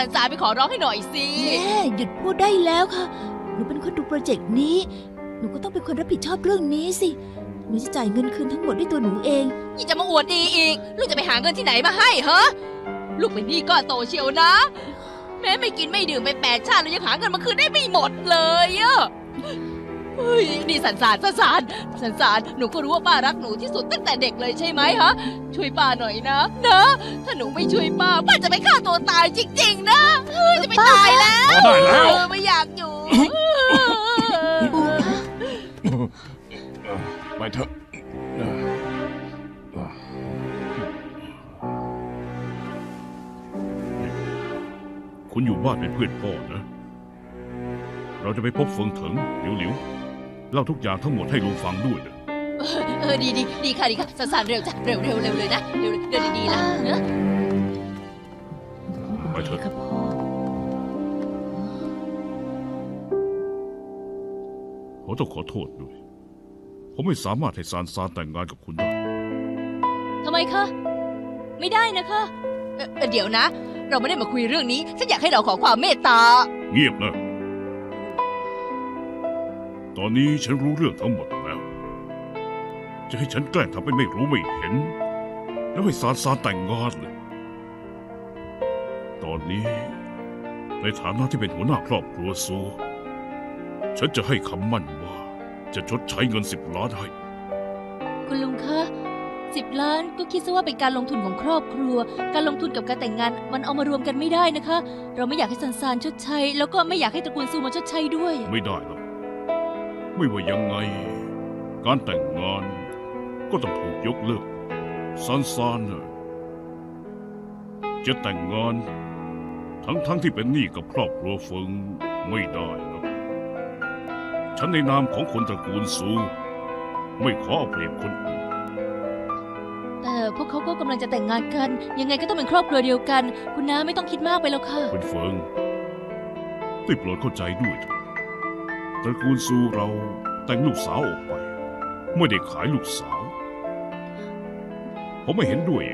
สันสารไปขอร้องให้หน่อยสิ แม่หยุดพูดได้แล้วค่ะ หนูเป็นคนดูโปรเจกต์นี้ หนูก็ต้องเป็นคนรับผิดชอบเรื่องนี้สิ หนูจะจ่ายเงินคืนทั้งหมดด้วยตัวหนูเอง ยี่จะมาอวดดีอีก ลูกจะไปหาเงินที่ไหนมาให้ฮะลูกเป็นหนี้ก้อนโตเชียวนะ แม้ไม่กินไม่ดื่มไปแปดชาติแล้วยังหาเงินมาคืนได้ไม่หมดเลยอะ เฮ้ยนี่สันสารสันสารสันสารหนูก็รู้ว่าป้ารักหนูที่สุดตั้งแต่เด็กเลยใช่ไหมฮะ ช่วยป้าหน่อยนะ นะ ถ้าหนูไม่ช่วยป้าป้าจะไปฆ่าตัวตายจริง ๆ นะเฮ้ยจะไปตายแล้วพอได้แล้ว เออไม่อยากอยู่ปูคะไปเถอะเออเออคุณอยู่บ้านเป็นเพื่อนพ่อนะ เราจะไปพบเฟิงเถิงหลิวหลิว เล่าทุกอย่างทั้งหมดให้ลุงฟังด้วยนะเออดีดีดีค่ะดีค่ะสันสารเร็วจ้ะเร็วเร็วเร็วเลยนะเร็วเร็วดีๆล่ะเนอะไปเถอะครับพ่อผมต้องขอโทษด้วย ผมไม่สามารถให้ซานซานแต่งงานกับคุณได้ ทำไมคะไม่ได้นะคะเอ่อเอ่อเดี๋ยวนะ เราไม่ได้มาคุยเรื่องนี้ ฉันอยากให้เราขอความเมตตา เงียบนะ ตอนนี้ฉันรู้เรื่องทั้งหมดแล้ว จะให้ฉันแกล้งทำเป็นไม่รู้ไม่เห็น แล้วให้ซานซานแต่งงานเลยตอนนี้ ในฐานะที่เป็นหัวหน้าครอบครัวซู ฉันจะให้คำมั่นว่า จะชดใช้เงินสิบล้านให้ คุณลุงคะสิบล้านก็คิดซะว่าเป็นการลงทุนของครอบครัว การลงทุนกับการแต่งงานมันเอามารวมกันไม่ได้นะคะ เราไม่อยากให้สันสานชดใช้ แล้วก็ไม่อยากให้ตระกูลซูมาชดใช้ด้วย ไม่ได้หรอก ไม่ว่ายังไง การแต่งงานก็ต้องถูกยกเลิกซานซานน่ะจะแต่งงาน ทั้งๆทที่เป็นหนี้กับครอบครัวเฟิงไม่ได้หรอกฉันในนามของคนตระกูลซูไม่ขอเอาเปรียบคนอื่นแต่พวกเขาก็กำลังจะแต่งงานกัน ยังไงก็ต้องเป็นครอบครัวเดียวกัน คุณน้าไม่ต้องคิดมากไปแล้วค่ะ คุณเฟิงได้โปรดเข้าใจด้วยเถอะ ตระกูลซูเราแต่งลูกสาวออกไป ไม่ได้ขายลูกสาว ผมไม่เห็นด้วย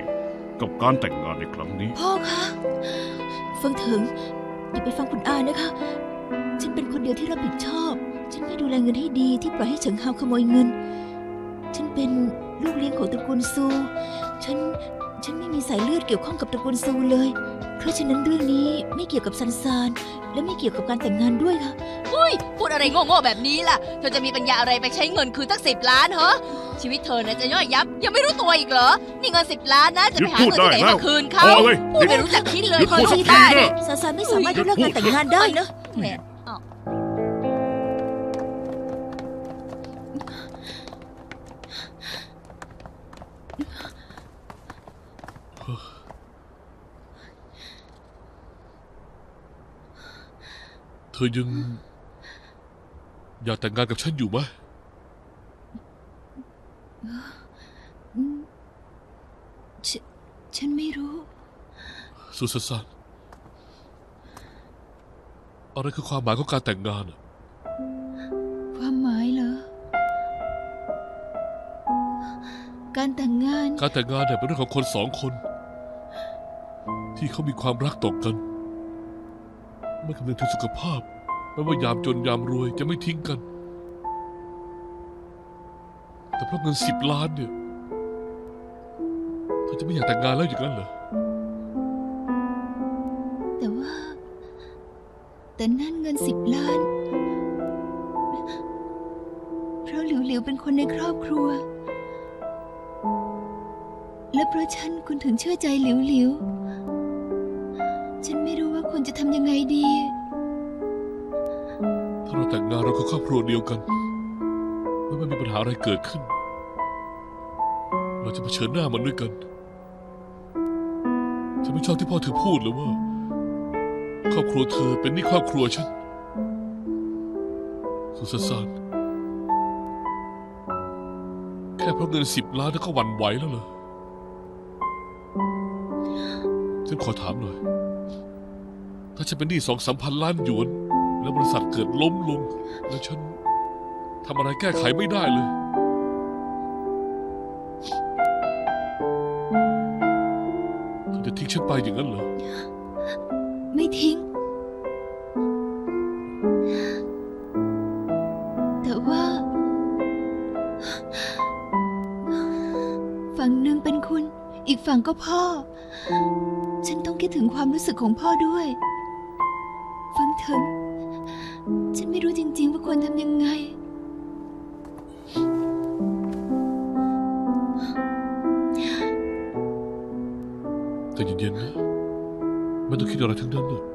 กับการแต่งงานในครั้งนี้ พ่อคะเฟิงเถิงอย่าไปฟังคุณอานะคะ ฉันเป็นคนเดียวที่รับผิดชอบ ฉันไม่ดูแลเงินให้ดีที่ปล่อยให้เฉิงฮาวขโมยเงิน ฉันเป็นลูกเลี้ยงของตระกูลซู ฉัน ฉันไม่มีสายเลือดเกี่ยวข้องกับตระกูลซูเลย เพราะฉะนั้นเรื่องนี้ไม่เกี่ยวกับซันซาน และไม่เกี่ยวกับการแต่งงานด้วยค่ะพูดอะไรโง่ๆแบบนี้ล่ะ เธอจะมีปัญญาอะไรไปใช้เงินคืนตั้งสิบล้านเหรอ ชีวิตเธอน่ะจะย่อยยับ ยังไม่รู้ตัวอีกเหรอ นี่เงินสิบล้านนะ จะไปหาเงินที่ไหนมาคืนเขาพอเลย พูดไม่รู้จักคิดเลยหยุดคอยพูดสัคิกดทีได้นะซันซานไม่สามารถยกเลิกงานแต่งงานได้นะ แหล อ้าวเธอยังอยากแต่งงานกับฉันอยู่ไหมอืมฉฉันไม่รู้ สุสานอะไรคือความหมายของการแต่งงานอะความหมายเหรอ การแต่งงาน การแต่งงานเนี่ยเป็นเรื่องของคนสองคน ที่เขามีความรักต่อกัน ไม่คำนึงถึงสุขภาพ ไม่ว่ายามจนยามรวยจะไม่ทิ้งกัน แต่เพราะเงินสิบล้านเนี่ยเธอจะไม่อยากแต่งงานแล้วอย่างนั้นเหรอ แต่ว่า แต่นั่นเงินสิบล้าน เพราะหลิวหลิวเป็นคนในครอบครัว และเพราะฉันคุณถึงเชื่อใจหลิวหลิว จะทำยังไงดี ถ้าเราแต่งงานเราคือครอบครัวเดียวกันแล้วไม่มีปัญหาอะไรเกิดขึ้น เราจะเผชิญหน้ามันด้วยกัน ฉันไม่ชอบที่พ่อเธอพูดเลยว่า ครอบครัวเธอเป็นหนี่ครอบครัวฉัน สุสานแค่เพราะเงินสิบล้านแล้วก็หวั่นไหวแล้วเหรอฉันขอถามหน่อย ถ้าฉันเป็นหนี้สองสามพันล้านหยวน แล้วบริษัทเกิดล้มลง แล้วฉันทำอะไรแก้ไขไม่ได้เลย เธอจะทิ้งฉันไปอย่างนั้นเหรอ ไม่ทิ้ง แต่ว่า ฝั่งหนึ่งเป็นคุณ อีกฝั่งก็พ่อ ฉันต้องคิดถึงความรู้สึกของพ่อด้วย ฟังเถอะฉันไม่รู้จริง ๆ ว่าควรทำยังไงใจเย็นๆนะ ไม่ต้องคิดอะไรทั้งนั้นนะ